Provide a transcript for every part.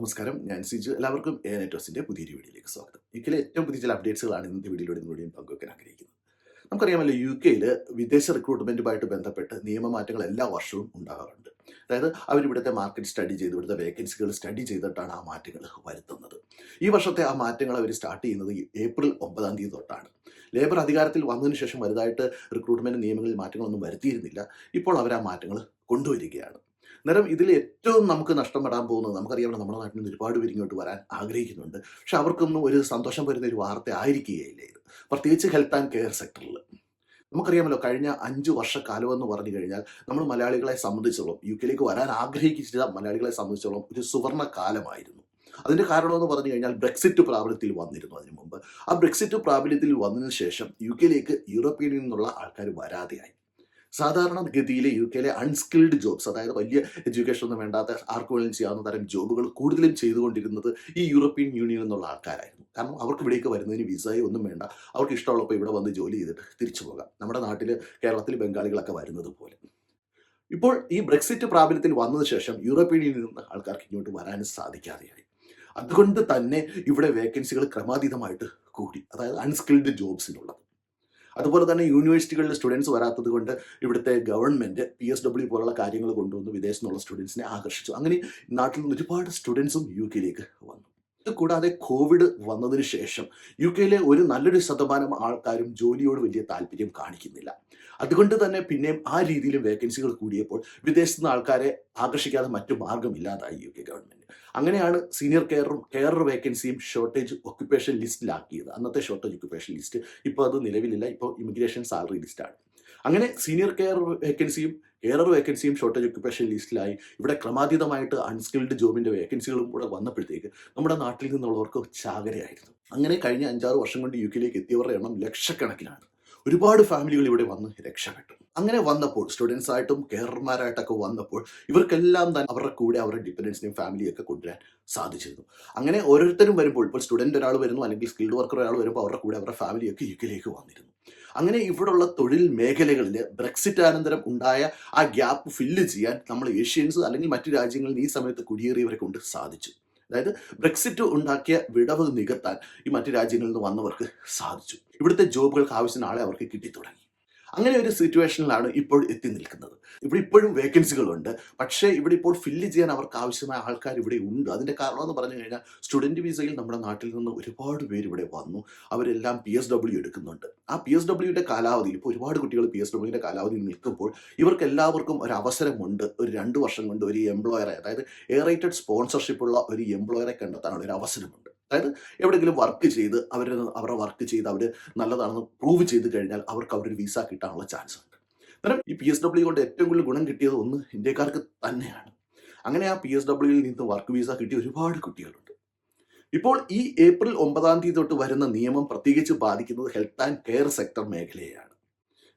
നമസ്കാരം. ഞാൻ സിജു എല്ലാവർക്കും എ നെറ്റോസിന്റെ പുതിയൊരു വീഡിയോയിലേക്ക് സ്വാഗതം. യുക്കിലെ ഏറ്റവും പുതിയ ചില അപ്ഡേറ്റ്സുകളാണ് ഇന്നത്തെ വീഡിയോയിലൂടെ നിങ്ങളുടെയും പങ്കുവെക്കാൻ ആഗ്രഹിക്കുന്നത്. നമുക്കറിയാമല്ലോ യു കെയിൽ വിദേശ റിക്രൂട്ട്മെന്റുമായിട്ട് ബന്ധപ്പെട്ട് നിയമമാറ്റങ്ങൾ എല്ലാ വർഷവും ഉണ്ടാകാറുണ്ട്. അതായത് അവരിവിടുത്തെ മാർക്കറ്റ് സ്റ്റഡി ചെയ്ത് ഇവിടുത്തെ വേക്കൻസികൾ സ്റ്റഡി ചെയ്തിട്ടാണ് ആ മാറ്റങ്ങൾ വരുത്തുന്നത്. ഈ വർഷത്തെ ആ മാറ്റങ്ങൾ അവർ സ്റ്റാർട്ട് ചെയ്യുന്നത് ഏപ്രിൽ ഒമ്പതാം തീയതി തൊട്ടാണ്. ലേബർ അധികാരത്തിൽ വന്നതിന് ശേഷം വലുതായിട്ട് റിക്രൂട്ട്മെന്റ് നിയമങ്ങളിൽ മാറ്റങ്ങളൊന്നും വരുത്തിയിരുന്നില്ല. ഇപ്പോൾ അവർ ആ മാറ്റങ്ങൾ കൊണ്ടുവരികയാണ്. അന്നേരം ഇതിൽ ഏറ്റവും നമുക്ക് നഷ്ടപ്പെടാൻ പോകുന്നത് നമുക്കറിയാം നമ്മുടെ നാട്ടിൽ നിന്ന് ഒരുപാട് പേര് ഇങ്ങോട്ട് വരാൻ ആഗ്രഹിക്കുന്നുണ്ട്. പക്ഷെ അവർക്കൊന്നും ഒരു സന്തോഷം വരുന്ന ഒരു വാർത്ത ആയിരിക്കുകയില്ല ഇത്. പ്രത്യേകിച്ച് ഹെൽത്ത് ആൻഡ് കെയർ സെക്ടറിൽ. നമുക്കറിയാമല്ലോ കഴിഞ്ഞ അഞ്ച് വർഷക്കാലം എന്ന് പറഞ്ഞു കഴിഞ്ഞാൽ നമ്മൾ മലയാളികളെ സംബന്ധിച്ചോളം യു കെയിലേക്ക് വരാൻ ആഗ്രഹിച്ചിരുന്ന മലയാളികളെ സംബന്ധിച്ചോളം ഒരു സുവർണ കാലമായിരുന്നു അതിന്റെ കാരണം എന്ന് പറഞ്ഞു കഴിഞ്ഞാൽ ബ്രെക്സിറ്റ് പ്രാബല്യത്തിൽ വന്നിരുന്നു അതിനു മുമ്പ്. ആ ബ്രെക്സിറ്റ് പ്രാബല്യത്തിൽ വന്നതിന് ശേഷം യു കെയിലേക്ക് യൂറോപ്യനിൽ നിന്നുള്ള ആൾക്കാർ വരാതെയായി. സാധാരണഗതിയിൽ യു കെയിലെ അൺസ്കിൽഡ് ജോബ്സ് അതായത് വലിയ എഡ്യൂക്കേഷൻ ഒന്നും വേണ്ടാത്ത ആർക്കും വേണമെങ്കിലും ചെയ്യാവുന്ന തരം ജോബുകൾ കൂടുതലും ചെയ്തുകൊണ്ടിരുന്നത് ഈ യൂറോപ്യൻ യൂണിയൻ എന്നുള്ള ആൾക്കാരായിരുന്നു. കാരണം അവർക്ക് ഇവിടേക്ക് വരുന്നതിന് വിസയോ ഒന്നും വേണ്ട. അവർക്ക് ഇഷ്ടമുള്ളപ്പോൾ ഇവിടെ വന്ന് ജോലി ചെയ്തിട്ട് തിരിച്ചു പോകാം. നമ്മുടെ നാട്ടിൽ കേരളത്തിൽ ബംഗാളികളൊക്കെ വരുന്നത് പോലെ. ഇപ്പോൾ ഈ ബ്രെക്സിറ്റ് പ്രാബല്യത്തിൽ വന്നതിന് ശേഷം യൂറോപ്യൻ യൂണിയനിൽ നിന്ന് ആൾക്കാർക്ക് ഇങ്ങോട്ട് വരാൻ സാധിക്കാതെയായി. അതുകൊണ്ട് തന്നെ ഇവിടെ വേക്കൻസികൾ ക്രമാതീതമായിട്ട് കൂടി. അതായത് അൺസ്കിൽഡ് ജോബ്സിനുള്ളത് അതുപോലെ തന്നെ യൂണിവേഴ്സിറ്റികളിൽ സ്റ്റുഡൻസ് വരാത്തത് കൊണ്ട് ഇവിടുത്തെ ഗവൺമെന്റ് പി എസ് ഡബ്ല്യു പോലുള്ള കാര്യങ്ങൾ കൊണ്ടുവന്ന് വിദേശത്തുള്ള സ്റ്റുഡൻസിനെ ആകർഷിച്ചു. അങ്ങനെ നാട്ടിൽ നിന്ന് ഒരുപാട് സ്റ്റുഡൻസും യു കെയിലേക്ക് വന്നു. ഇത് കൂടാതെ കോവിഡ് വന്നതിന് ശേഷം യു കെയിലെ ഒരു നല്ലൊരു ശതമാനം ആൾക്കാരും ജോലിയോട് വലിയ താല്പര്യം കാണിക്കുന്നില്ല. അതുകൊണ്ട് തന്നെ പിന്നെയും ആ രീതിയിൽ വേക്കൻസികൾ കൂടിയപ്പോൾ വിദേശത്ത് നിന്ന് ആൾക്കാരെ ആകർഷിക്കാതെ മറ്റു മാർഗമില്ലാതായി യു കെ ഗവൺമെന്റ്. അങ്ങനെയാണ് സീനിയർ കെയറും കെയർ വേക്കൻസിയും ഷോർട്ടേജ് ഒക്യുപ്പേഷൻ ലിസ്റ്റിലാക്കിയത്. അന്നത്തെ ഷോർട്ടേജ് ഒക്യുപ്പേഷൻ ലിസ്റ്റ് ഇപ്പോൾ അത് നിലവിലില്ല. ഇപ്പോൾ ഇമിഗ്രേഷൻ സാലറി ലിസ്റ്റാണ്. അങ്ങനെ സീനിയർ കെയർ വേക്കൻസിയും കെയർ വേക്കൻസിയും ഷോർട്ടേജ് ഒക്യുപ്പേഷൻ ലിസ്റ്റിലായി ഇവിടെ ക്രമാതീതമായിട്ട് അൺസ്കിൽഡ് ജോബിന്റെ വേക്കൻസികളും കൂടെ വന്നപ്പോഴത്തേക്ക് നമ്മുടെ നാട്ടിൽ നിന്നുള്ളവർക്ക് ചാകരയായിരുന്നു. അങ്ങനെ കഴിഞ്ഞ അഞ്ചാറ് വർഷം കൊണ്ട് യു കെയിലേക്ക് എത്തിയവരുടെ എണ്ണം ലക്ഷക്കണക്കിനാണ്. ഒരുപാട് ഫാമിലികൾ ഇവിടെ വന്ന് രക്ഷപ്പെട്ടു. അങ്ങനെ വന്നപ്പോൾ സ്റ്റുഡൻസ് ആയിട്ടും കെയർമാരായിട്ടൊക്കെ വന്നപ്പോൾ ഇവർക്കെല്ലാം തന്നെ അവരുടെ കൂടെ അവരുടെ ഡിപ്പെൻഡൻസിനെയും ഫാമിലിയൊക്കെ കൊണ്ടുവരാൻ സാധിച്ചിരുന്നു. അങ്ങനെ ഓരോരുത്തരും വരുമ്പോൾ ഇപ്പോൾ സ്റ്റുഡന്റ് ഒരാൾ വരുന്നു അല്ലെങ്കിൽ സ്കിൽഡ് വർക്കർ ഒരാൾ വരുമ്പോൾ അവരുടെ കൂടെ അവരുടെ ഫാമിലിയൊക്കെ യുക്കിലേക്ക് വന്നിരുന്നു. അങ്ങനെ ഇവിടെയുള്ള തൊഴിൽ മേഖലകളിൽ ബ്രെക്സിറ്റ് അനന്തരം ഉണ്ടായ ആ ഗ്യാപ്പ് ഫില്ല് ചെയ്യാൻ നമ്മൾ ഏഷ്യൻസ് അല്ലെങ്കിൽ മറ്റു രാജ്യങ്ങളിൽ ഈ സമയത്ത് കുടിയേറിയവരെ കൊണ്ട് സാധിച്ചു. അതായത് ബ്രെക്സിറ്റ് ഉണ്ടാക്കിയ വിടവ് നികത്താൻ ഈ മറ്റു രാജ്യങ്ങളിൽ നിന്ന് വന്നവർക്ക് സാധിച്ചു. ഇവിടുത്തെ ജോബുകൾക്ക് ആവശ്യത്തിന് ആളെ അവർക്ക് കിട്ടി തുടങ്ങി അങ്ങനെ ഒരു സിറ്റുവേഷനിലാണ് ഇപ്പോൾ എത്തി നിൽക്കുന്നത്. ഇവിടെ ഇപ്പോഴും വേക്കൻസികളുണ്ട്. പക്ഷേ ഇവിടെ ഇപ്പോൾ ഫില്ല് ചെയ്യാൻ അവർക്ക് ആവശ്യമായ ആൾക്കാർ ഇവിടെ ഉണ്ട്. അതിന്റെ കാരണം എന്ന് പറഞ്ഞു കഴിഞ്ഞാൽ സ്റ്റുഡന്റ് വിസയിൽ നമ്മുടെ നാട്ടിൽ നിന്ന് ഒരുപാട് പേര് ഇവിടെ വന്നു. അവരെല്ലാം പി എസ് ഡബ്ല്യു എടുക്കുന്നുണ്ട്. ആ പി എസ് ഡബ്ല്യുയുടെ കാലാവധിയിൽ ഇപ്പോൾ ഒരുപാട് കുട്ടികൾ പി എസ് ഡബ്ല്യുവിന്റെ കാലാവധിയിൽ നിൽക്കുമ്പോൾ ഇവർക്ക് എല്ലാവർക്കും ഒരു അവസരമുണ്ട്. ഒരു രണ്ട് വർഷം കൊണ്ട് ഒരു എംപ്ലോയറെ അതായത് എയറേറ്റഡ് സ്പോൺസർഷിപ്പുള്ള ഒരു എംപ്ലോയറെ കണ്ടെത്താനുള്ള ഒരു അവസരമുണ്ട്. അതായത് എവിടെയെങ്കിലും വർക്ക് ചെയ്ത് അവർ അവരുടെ വർക്ക് ചെയ്ത് അവർ നല്ലതാണെന്ന് പ്രൂവ് ചെയ്ത് കഴിഞ്ഞാൽ അവർക്ക് അവരൊരു വിസ കിട്ടാനുള്ള ചാൻസ് ഉണ്ട്. അന്നേരം ഈ പി എസ് ഡബ്ല്യു കൊണ്ട് ഏറ്റവും കൂടുതൽ ഗുണം കിട്ടിയത് ഒന്ന് ഇന്ത്യക്കാർക്ക് തന്നെയാണ്. അങ്ങനെ ആ പി എസ് ഡബ്ല്യുയിൽ നിന്ന് വർക്ക് വിസ കിട്ടിയ ഒരുപാട് കുട്ടികളുണ്ട്. ഇപ്പോൾ ഈ ഏപ്രിൽ ഒമ്പതാം തീയതി തൊട്ട് വരുന്ന നിയമം പ്രത്യേകിച്ച് ബാധിക്കുന്നത് ഹെൽത്ത് ആൻഡ് കെയർ സെക്ടർ മേഖലയെയാണ്.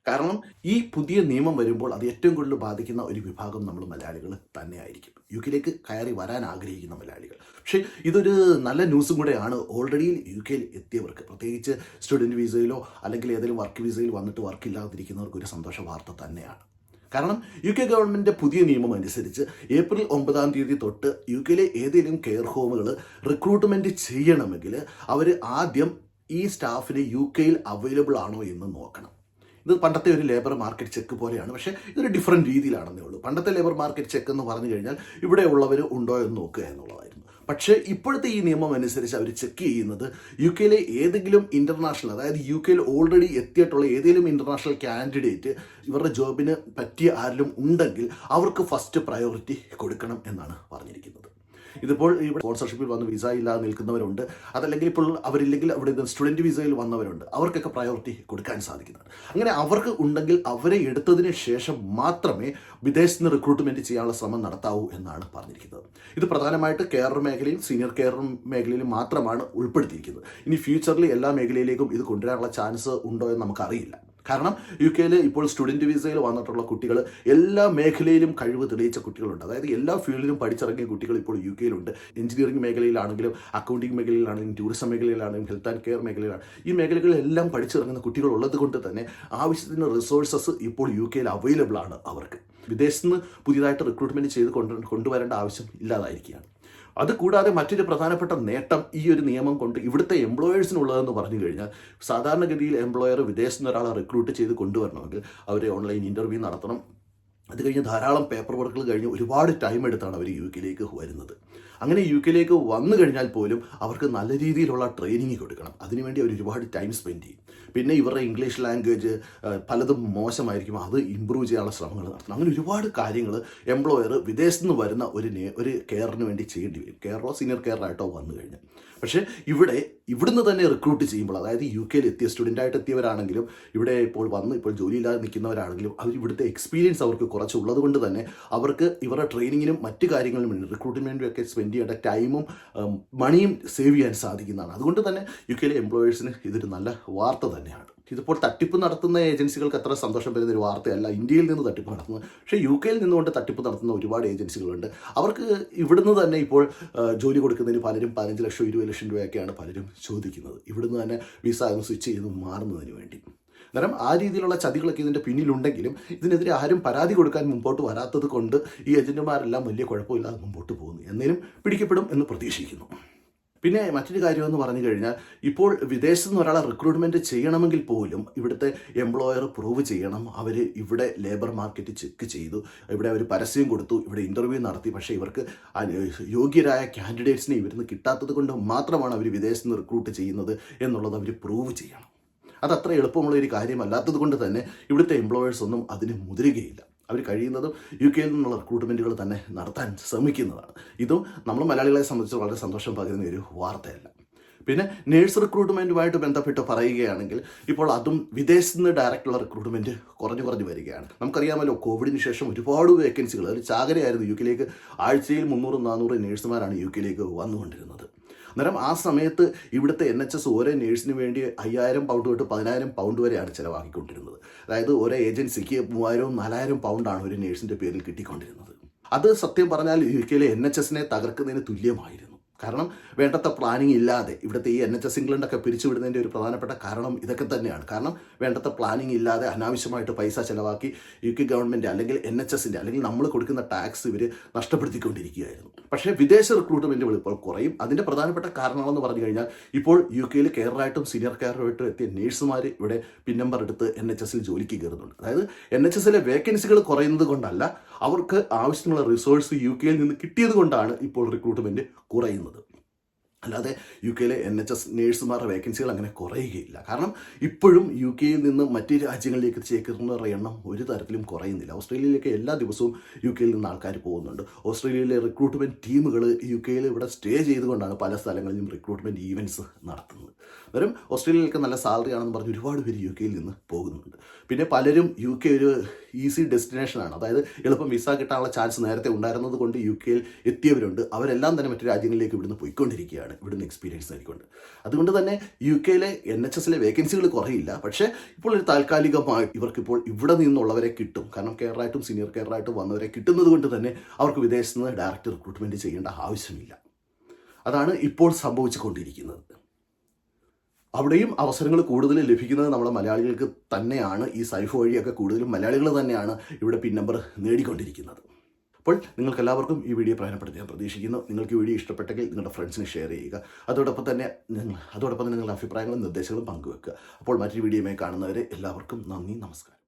കാരണം ഈ പുതിയ നിയമം വരുമ്പോൾ അത് ഏറ്റവും കൂടുതൽ ബാധിക്കുന്ന ഒരു വിഭാഗം നമ്മൾ മലയാളികൾ തന്നെയായിരിക്കും. യു കെയിലേക്ക് കയറി വരാൻ ആഗ്രഹിക്കുന്ന മലയാളികൾ. പക്ഷേ ഇതൊരു നല്ല ന്യൂസും കൂടെയാണ്. ഓൾറെഡി യു കെയിൽ എത്തിയവർക്ക് പ്രത്യേകിച്ച് സ്റ്റുഡന്റ് വിസയിലോ അല്ലെങ്കിൽ ഏതെങ്കിലും വർക്ക് വിസയിൽ വന്നിട്ട് വർക്ക് ഇല്ലാതിരിക്കുന്നവർക്ക് ഒരു സന്തോഷ വാർത്ത തന്നെയാണ്. കാരണം യു കെ ഗവൺമെന്റിന്റെ പുതിയ നിയമം അനുസരിച്ച് ഏപ്രിൽ ഒമ്പതാം തീയതി തൊട്ട് യു കെയിലെ ഏതെങ്കിലും കെയർ ഹോമുകൾ റിക്രൂട്ട്മെന്റ് ചെയ്യണമെങ്കിൽ അവർ ആദ്യം ഈ സ്റ്റാഫിന് യു കെയിൽ അവൈലബിൾ ആണോ എന്ന് നോക്കണം. ഇത് പണ്ടത്തെ ഒരു ലേബർ മാർക്കറ്റ് ചെക്ക് പോലെയാണ്. പക്ഷേ ഇതൊരു ഡിഫറെന്റ് രീതിയിലാണെന്നേ ഉള്ളൂ. പണ്ടത്തെ ലേബർ മാർക്കറ്റ് ചെക്ക് എന്ന് പറഞ്ഞു കഴിഞ്ഞാൽ ഇവിടെ ഉള്ളവർ ഉണ്ടോ എന്ന് നോക്കുക എന്നുള്ളതായിരുന്നു. പക്ഷേ ഇപ്പോഴത്തെ ഈ നിയമം അനുസരിച്ച് അവർ ചെക്ക് ചെയ്യുന്നത് യു കെയിലെ ഏതെങ്കിലും ഇന്റർനാഷണൽ അതായത് യു കെയിൽ ഓൾറെഡി എത്തിയിട്ടുള്ള ഏതെങ്കിലും ഇന്റർനാഷണൽ കാൻഡിഡേറ്റ് ഇവരുടെ ജോബിന് പറ്റിയ ആരിലും ഉണ്ടെങ്കിൽ അവർക്ക് ഫസ്റ്റ് പ്രയോറിറ്റി കൊടുക്കണം എന്നാണ് പറഞ്ഞിരിക്കുന്നത്. ഇതിപ്പോൾ ഇവിടെ സ്പോൺസർഷിപ്പിൽ വന്ന് വിസ ഇല്ലാതെ നിൽക്കുന്നവരുണ്ട്. അതല്ലെങ്കിൽ ഇപ്പോൾ അവരില്ലെങ്കിൽ അവിടെ സ്റ്റുഡന്റ് വിസയിൽ വന്നവരുണ്ട്. അവർക്കൊക്കെ പ്രയോറിറ്റി കൊടുക്കാൻ സാധിക്കുന്നതാണ് അങ്ങനെ അവർക്ക് ഉണ്ടെങ്കിൽ അവരെ എടുത്തതിന് ശേഷം മാത്രമേ വിദേശത്ത് നിന്ന് റിക്രൂട്ട്മെന്റ് ചെയ്യാനുള്ള ശ്രമം നടത്താവൂ എന്നാണ് പറഞ്ഞിരിക്കുന്നത്. ഇത് പ്രധാനമായിട്ട് കെയർ മേഖലയും സീനിയർ കെയർ മേഖലയിലും മാത്രമാണ് ഉൾപ്പെടുത്തിയിരിക്കുന്നത്. ഇനി ഫ്യൂച്ചറിൽ എല്ലാ മേഖലയിലേക്കും ഇത് കൊണ്ടുവരാനുള്ള ചാൻസ് ഉണ്ടോ എന്ന് നമുക്കറിയില്ല. കാരണം യു കെയിൽ ഇപ്പോൾ സ്റ്റുഡന്റ് വിസയിൽ വന്നിട്ടുള്ള കുട്ടികൾ എല്ലാ മേഖലയിലും കഴിവ് തെളിയിച്ച കുട്ടികളുണ്ട്. അതായത് എല്ലാ ഫീൽഡിലും പഠിച്ചിറങ്ങിയ കുട്ടികൾ ഇപ്പോൾ യു കെയിലുണ്ട് എഞ്ചിനീയറിംഗ് മേഖലയിലാണെങ്കിലും അക്കൗണ്ടിംഗ് മേഖലയിലാണെങ്കിലും ടൂറിസം മേഖലയിലാണെങ്കിലും ഹെൽത്ത് ആൻഡ് കെയർ മേഖലയിലാണ് ഈ മേഖലകളിലെല്ലാം പഠിച്ചിറങ്ങുന്ന കുട്ടികൾ ഉള്ളത് കൊണ്ട് തന്നെ ആവശ്യത്തിന് റിസോഴ്സസ് ഇപ്പോൾ യു കെയിൽ അവൈലബിൾ ആണ് അവർക്ക്. വിദേശത്ത് നിന്ന് പുതിയതായിട്ട് റിക്രൂട്ട്മെന്റ് ചെയ്ത് കൊണ്ട് കൊണ്ടുവരേണ്ട ആവശ്യം ഇല്ലാതായിരിക്കുകയാണ്. അത് കൂടാതെ മറ്റൊരു പ്രധാനപ്പെട്ട നേട്ടം ഈ ഒരു നിയമം കൊണ്ട് ഇവിടുത്തെ എംപ്ലോയേഴ്സിനുള്ളതെന്ന് പറഞ്ഞു കഴിഞ്ഞാൽ സാധാരണഗതിയിൽ എംപ്ലോയർ വിദേശത്ത് നിന്ന് ഒരാളെ റിക്രൂട്ട് ചെയ്ത് കൊണ്ടുവരണമെങ്കിൽ അവരെ ഓൺലൈൻ ഇന്റർവ്യൂ നടത്തണം. അത് കഴിഞ്ഞ് ധാരാളം പേപ്പർ വർക്കുകൾ കഴിഞ്ഞ് ഒരുപാട് ടൈം എടുത്താണ് അവർ യു കെയിലേക്ക് വരുന്നത്. അങ്ങനെ യു കെയിലേക്ക് വന്നു കഴിഞ്ഞാൽ പോലും അവർക്ക് നല്ല രീതിയിലുള്ള ട്രെയിനിങ് കൊടുക്കണം. അതിനുവേണ്ടി അവർ ഒരുപാട് ടൈം സ്പെൻഡ് ചെയ്യും. പിന്നെ ഇവരുടെ ഇംഗ്ലീഷ് ലാംഗ്വേജ് പലതും മോശമായിരിക്കും. അത് ഇമ്പ്രൂവ് ചെയ്യാനുള്ള ശ്രമങ്ങൾ നടത്തണം. അങ്ങനെ ഒരുപാട് കാര്യങ്ങൾ എംപ്ലോയർ വിദേശത്ത് നിന്ന് വരുന്ന ഒരു ഒരു കെയറിന് വേണ്ടി ചെയ്യേണ്ടി വരും. കെയറോ സീനിയർ കെയറായിട്ടോ വന്നു കഴിഞ്ഞാൽ. പക്ഷേ ഇവിടെ ഇവിടുന്ന് തന്നെ റിക്രൂട്ട് ചെയ്യുമ്പോൾ അതായത് യു കെയിൽ എത്തിയ സ്റ്റുഡന്റായിട്ട് എത്തിയവരാണെങ്കിലും ഇവിടെ ഇപ്പോൾ വന്ന് ഇപ്പോൾ ജോലിയില്ലാതെ നിൽക്കുന്നവരാണെങ്കിലും അവർ ഇവിടുത്തെ എക്സ്പീരിയൻസ് അവർക്ക് കുറച്ചുള്ളത് കൊണ്ട് തന്നെ അവർക്ക് ഇവരുടെ ട്രെയിനിങ്ങിനും മറ്റു കാര്യങ്ങളിലും റിക്രൂട്ട്മെന്റും ഒക്കെ സ്പെൻഡ് ചെയ്യേണ്ട ടൈമും മണിയും സേവ് ചെയ്യാൻ സാധിക്കുന്നതാണ്. അതുകൊണ്ട് തന്നെ യു കെയിലെ എംപ്ലോയേഴ്സിന് ഇതൊരു നല്ല വാർത്ത തന്നെയാണ്. ഇതിപ്പോൾ തട്ടിപ്പ് നടത്തുന്ന ഏജൻസികൾക്ക് അത്ര സന്തോഷം വരുന്ന ഒരു വാർത്തയല്ല ഇന്ത്യയിൽ നിന്ന് തട്ടിപ്പ് നടത്തുന്നത്. പക്ഷേ യു കെയിൽ നിന്നുകൊണ്ട് തട്ടിപ്പ് നടത്തുന്ന ഒരുപാട് ഏജൻസികളുണ്ട്. അവർക്ക് ഇവിടുന്ന് തന്നെ ഇപ്പോൾ ജോലി കൊടുക്കുന്നതിന് പലരും പതിനഞ്ച് ലക്ഷം ഇരുപത് ലക്ഷം രൂപയൊക്കെയാണ് പലരും ചോദിക്കുന്നത്. ഇവിടുന്ന് തന്നെ വിസ സ്വിച്ച് ചെയ്ത് മാറുന്നതിന് വേണ്ടി. അന്നേരം ആ രീതിയിലുള്ള ചതികളൊക്കെ ഇതിന്റെ പിന്നിലുണ്ടെങ്കിലും ഇതിനെതിരെ ആരും പരാതി കൊടുക്കാൻ മുമ്പോട്ട് വരാത്തത് കൊണ്ട് ഈ ഏജന്റുമാരെല്ലാം വലിയ കുഴപ്പമില്ലാതെ മുമ്പോട്ട് പോകുന്നു. എന്നേലും പിടിക്കപ്പെടും എന്ന് പ്രതീക്ഷിക്കുന്നു. പിന്നെ മറ്റൊരു കാര്യം എന്ന് പറഞ്ഞു കഴിഞ്ഞാൽ ഇപ്പോൾ വിദേശത്ത് നിന്ന് ഒരാളെ റിക്രൂട്ട്മെന്റ് ചെയ്യണമെങ്കിൽ പോലും ഇവിടുത്തെ എംപ്ലോയർ പ്രൂവ് ചെയ്യണം. അവർ ഇവിടെ ലേബർ മാർക്കറ്റ് ചെക്ക് ചെയ്തു. ഇവിടെ അവർ പരസ്യം കൊടുത്തു. ഇവിടെ ഇന്റർവ്യൂ നടത്തി. പക്ഷേ ഇവർക്ക് യോഗ്യരായ കാൻഡിഡേറ്റ്സിനെ ഇവിടുന്ന് കിട്ടാത്തത് കൊണ്ട് മാത്രമാണ് അവർ വിദേശത്ത് നിന്ന് റിക്രൂട്ട് ചെയ്യുന്നത് എന്നുള്ളത് അവർ പ്രൂവ് ചെയ്യണം. അത് അത്ര എളുപ്പമുള്ള ഒരു കാര്യമല്ലാത്തത് കൊണ്ട് തന്നെ ഇവിടുത്തെ എംപ്ലോയേഴ്സ് ഒന്നും അതിന് മുതിരുകയില്ല. അവർ കഴിയുന്നതും യു കെയിൽ നിന്നുള്ള റിക്രൂട്ട്മെന്റുകൾ തന്നെ നടത്താൻ ശ്രമിക്കുന്നതാണ്. ഇതും നമ്മൾ മലയാളികളെ സംബന്ധിച്ച് വളരെ സന്തോഷം പകരുന്ന ഒരു വാർത്തയല്ല. പിന്നെ നേഴ്സ് റിക്രൂട്ട്മെന്റുമായിട്ട് ബന്ധപ്പെട്ട് പറയുകയാണെങ്കിൽ ഇപ്പോൾ അതും വിദേശത്ത് നിന്ന് ഡയറക്റ്റുള്ള റിക്രൂട്ട്മെന്റ് കുറഞ്ഞു കുറഞ്ഞു വരികയാണ്. നമുക്കറിയാമല്ലോ കോവിഡിന് ശേഷം ഒരുപാട് വേക്കൻസികൾ ഒരു ചാകരയായിരുന്നു യു കെയിലേക്ക് ആഴ്ചയിൽ മുന്നൂറ് നാനൂറ് നേഴ്സുമാരാണ് യു കെയിലേക്ക് വന്നുകൊണ്ടിരുന്നത്. അന്നേരം ആ സമയത്ത് ഇവിടുത്തെ എൻ എച്ച് എസ് ഓരോ നേഴ്സിന് വേണ്ടി അയ്യായിരം പൗണ്ട് തൊട്ട് പതിനായിരം പൗണ്ട് വരെയാണ് ചിലവാക്കിക്കൊണ്ടിരുന്നത്. അതായത് ഓരോ ഏജൻസിക്ക് മൂവായിരവും നാലായിരം പൗണ്ടാണ് ഒരു നേഴ്സിന്റെ പേരിൽ കിട്ടിക്കൊണ്ടിരുന്നത്. അത് സത്യം പറഞ്ഞാൽ യു കെയിലെ എൻ എച്ച് എസിനെ തകർക്കുന്നതിന് തുല്യമായിരുന്നു. കാരണം വേണ്ടത്ര പ്ലാനിങ് ഇല്ലാതെ ഇവിടുത്തെ ഈ എൻ എച്ച് എസ് ഇംഗ്ലണ്ടൊക്കെ പിരിച്ചുവിടുന്നതിന്റെ ഒരു പ്രധാനപ്പെട്ട കാരണം ഇതൊക്കെ തന്നെയാണ്. കാരണം വേണ്ടത്ര പ്ലാനിങ് ഇല്ലാതെ അനാവശ്യമായിട്ട് പൈസ ചിലവാക്കി യു കെ ഗവൺമെന്റ് അല്ലെങ്കിൽ എൻ എച്ച് എസിന്റെ അല്ലെങ്കിൽ നമ്മൾ കൊടുക്കുന്ന ടാക്സ് ഇവർ നഷ്ടപ്പെടുത്തിക്കൊണ്ടിരിക്കുകയായിരുന്നു. പക്ഷേ വിദേശ റിക്രൂട്ട്മെന്റുകൾ ഇപ്പോൾ കുറയും. അതിന്റെ പ്രധാനപ്പെട്ട കാരണങ്ങളെന്ന് പറഞ്ഞു കഴിഞ്ഞാൽ ഇപ്പോൾ യു കെയിൽ കെയറായിട്ടും സീനിയർ കെയറായിട്ടും എത്തിയ നേഴ്സുമാർ ഇവിടെ പിൻ നമ്പർ എടുത്ത് എൻ എച്ച് എസിൽ ജോലിക്ക് കയറുന്നുണ്ട്. അതായത് എൻ എച്ച് എസിലെ വേക്കൻസികൾ കുറയുന്നത് കൊണ്ടല്ല അവർക്ക് ആവശ്യമുള്ള റിസോഴ്സ് യു കെയിൽ നിന്ന് കിട്ടിയത് കൊണ്ടാണ് ഇപ്പോൾ റിക്രൂട്ട്മെന്റ് കുറയുന്നത്. അല്ലാതെ യു കെയിലെ എൻ എച്ച് എസ് നേഴ്സുമാരുടെ വേക്കൻസികൾ അങ്ങനെ കുറയുകയില്ല. കാരണം ഇപ്പോഴും യു കെയിൽ നിന്ന് മറ്റ് രാജ്യങ്ങളിലേക്ക് ചേക്കുന്നവരുടെ എണ്ണം ഒരു തരത്തിലും കുറയുന്നില്ല. ഓസ്ട്രേലിയയിലേക്ക് എല്ലാ ദിവസവും യു കെയിൽ നിന്ന് ആൾക്കാർ പോകുന്നുണ്ട്. ഓസ്ട്രേലിയയിലെ റിക്രൂട്ട്മെന്റ് ടീമുകൾ യു കെയിൽ ഇവിടെ സ്റ്റേ ചെയ്തുകൊണ്ടാണ് പല സ്ഥലങ്ങളിലും റിക്രൂട്ട്മെന്റ് ഈവന്റ്സ് നടത്തുന്നത്. വെറും ഓസ്ട്രേലിയയിലേക്ക് നല്ല സാലറി ആണെന്ന് പറഞ്ഞ് ഒരുപാട് പേര് യു കെയിൽ നിന്ന് പോകുന്നുണ്ട്. പിന്നെ പലരും യു കെ ഒരു ഈസി ഡെസ്റ്റിനേഷനാണ് അതായത് എളുപ്പം വിസ കിട്ടാനുള്ള ചാൻസ് നേരത്തെ ഉണ്ടായിരുന്നത് കൊണ്ട് യു കെയിൽ എത്തിയവരുണ്ട്. അവരെല്ലാം തന്നെ മറ്റു രാജ്യങ്ങളിലേക്ക് ഇവിടുന്ന് പോയിക്കൊണ്ടിരിക്കുകയാണ്. ഇവിടുന്ന് എക്സ്പീരിയൻസ് നേടിക്കൊണ്ട് അതുകൊണ്ട് തന്നെ യു കെയിലെ എൻ എച്ച് എസിലെ വേക്കൻസികൾ കുറയില്ല. പക്ഷേ ഇപ്പോൾ ഒരു താൽക്കാലികമായി ഇവർക്കിപ്പോൾ ഇവിടെ നിന്നുള്ളവരെ കിട്ടും. കാരണം കെയറായിട്ടും സീനിയർ കെയറായിട്ടും വന്നവരെ കിട്ടുന്നത് കൊണ്ട് തന്നെ അവർക്ക് വിദേശത്ത് നിന്ന് ഡയറക്റ്റ് റിക്രൂട്ട്മെന്റ് ചെയ്യേണ്ട ആവശ്യമില്ല. അതാണ് ഇപ്പോൾ സംഭവിച്ചുകൊണ്ടിരിക്കുന്നത്. അവിടെയും അവസരങ്ങൾ കൂടുതൽ ലഭിക്കുന്നത് നമ്മുടെ മലയാളികൾക്ക് തന്നെയാണ്. ഈ സൈഫ് വഴിയൊക്കെ കൂടുതലും മലയാളികൾ തന്നെയാണ് ഇവിടെ പിൻ നമ്പർ നേടിക്കൊണ്ടിരിക്കുന്നത്. അപ്പോൾ നിങ്ങൾക്ക് എല്ലാവർക്കും ഈ വീഡിയോ പ്രയോജനപ്പെടുത്തി ഞാൻ പ്രതീക്ഷിക്കുന്നു. നിങ്ങൾക്ക് ഈ വീഡിയോ ഇഷ്ടപ്പെട്ടെങ്കിൽ നിങ്ങളുടെ ഫ്രണ്ട്സിന് ഷെയർ ചെയ്യുക. അതോടൊപ്പം തന്നെ നിങ്ങൾ അതോടൊപ്പം തന്നെ നിങ്ങളുടെ അഭിപ്രായങ്ങളും നിർദ്ദേശങ്ങളും പങ്കുവെക്കുക. അപ്പോൾ മറ്റൊരു വീഡിയോയുമായി കാണുന്നവരെ എല്ലാവർക്കും നന്ദി നമസ്കാരം.